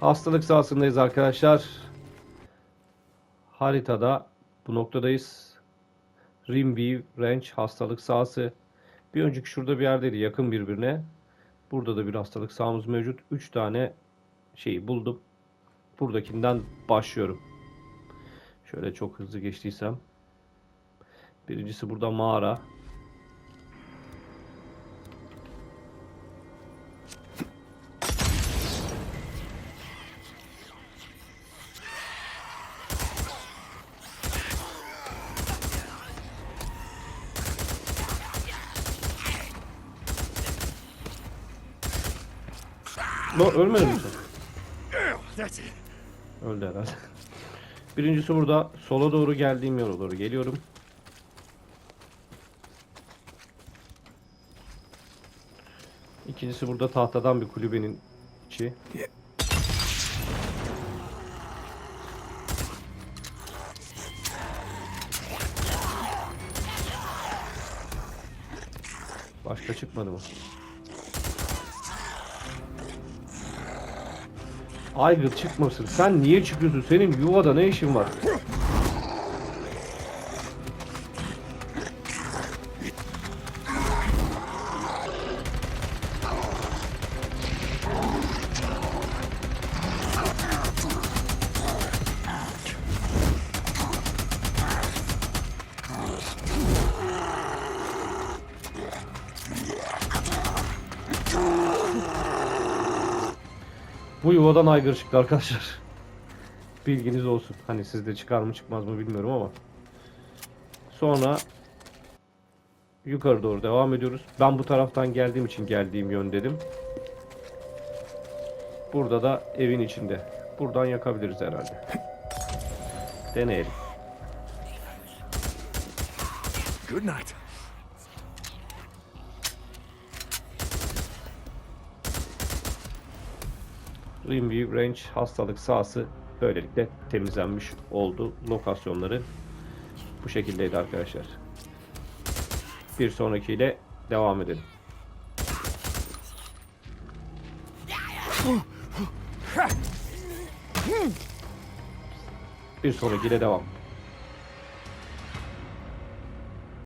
Hastalık sahasındayız arkadaşlar. Haritada bu noktadayız. Rimview Ranch hastalık sahası. Bir önceki şurada bir yerdeydi yakın birbirine. Burada da bir hastalık sahamız mevcut. 3 tane şeyi buldum. Buradakinden başlıyorum. Şöyle çok hızlı geçtiysem. Birincisi burada mağara. No, ölmedi mi sen? Öldü herhalde. Birincisi burada sola doğru geldiğim yola doğru geliyorum. İkincisi burada tahtadan bir kulübenin içi. Başka çıkmadı mı? Aygıt çıkmasın. Sen niye çıkıyorsun? Senin yuvada ne işin var? Bu yuvadan aygır çıktı arkadaşlar. Bilginiz olsun. Hani sizde çıkar mı çıkmaz mı bilmiyorum ama. Sonra yukarı doğru devam ediyoruz. Ben bu taraftan geldiğim için geldiğim yön dedim. Burada da evin içinde. Buradan yakabiliriz herhalde. Deneyelim. Good night. Rimview Range hastalık sahası böylelikle temizlenmiş oldu. Lokasyonları bu şekildeydi arkadaşlar. Bir sonrakiyle devam edelim. Bir sonrakiyle devam.